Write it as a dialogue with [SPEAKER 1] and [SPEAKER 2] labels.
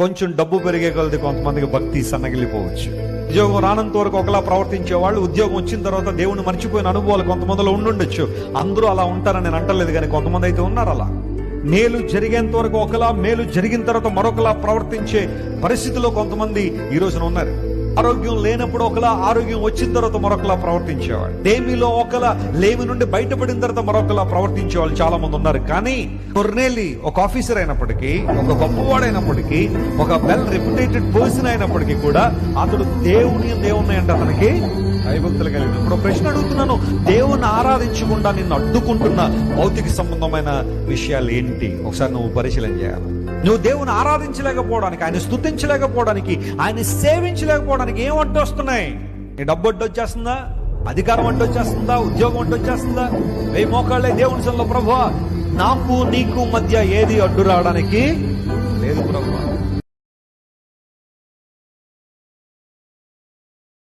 [SPEAKER 1] కొంచెం డబ్బు పెరిగే కొలది కొంతమందికి భక్తి సన్నగిలిపోవచ్చు ఉద్యోగం రానంత వరకు ఒకలా ప్రవర్తించే వాళ్ళు ఉద్యోగం వచ్చిన తర్వాత దేవుని మర్చిపోయిన అనుభవాలు కొంతమందిలో ఉండుండొచ్చు. అందరూ అలా ఉంటారని నేను అంటలేదు కానీ కొంతమంది అయితే ఉన్నారు అలా. మేలు జరిగేంత వరకు ఒకలా మేలు జరిగిన తర్వాత మరొకలా ప్రవర్తించే పరిస్థితిలో కొంతమంది ఈ రోజున ఉన్నారు. ఆరోగ్యం లేనప్పుడు ఒకలా ఆరోగ్యం వచ్చిన తర్వాత మరొకలా ప్రవర్తించేవాడు. దేమిలో ఒకలా లేమి నుండి బయటపడిన తర్వాత మరొకలా ప్రవర్తించే వాళ్ళు చాలా మంది ఉన్నారు. కానీ కొర్నేలి ఒక ఆఫీసర్ అయినప్పటికీ ఒక గొప్పవాడైనప్పటికీ ఒక వెల్ రెప్యుటేటెడ్ పర్సన్ అయినప్పటికీ కూడా అతడు దేవుని దేవుని అంటే అతనికి భయభక్తులు కలిగి ఇప్పుడు ప్రశ్న అడుగుతున్నాను. దేవుని ఆరాధించకుండా నిన్ను అడ్డుకుంటున్న భౌతిక సంబంధమైన విషయాలు ఏంటి? ఒకసారి నువ్వు పరిశీలన చేయాలి. నువ్వు దేవుని ఆరాధించలేకపోవడానికి ఆయన స్థుతించలేకపోవడానికి ఆయన సేవించలేకపోవడానికి ఏం అడ్డు వస్తున్నాయి? నీ డబ్బు అడ్డు వచ్చేస్తుందా? అధికారం అడ్డు వచ్చేస్తుందా? ఉద్యోగం అడ్డు వచ్చేస్తుందా? వెయ్యి మోకాళ్ళే దేవుని సన్నిలో ప్రభు నాకు నీకు మధ్య ఏది అడ్డు రావడానికి లేదు ప్రభు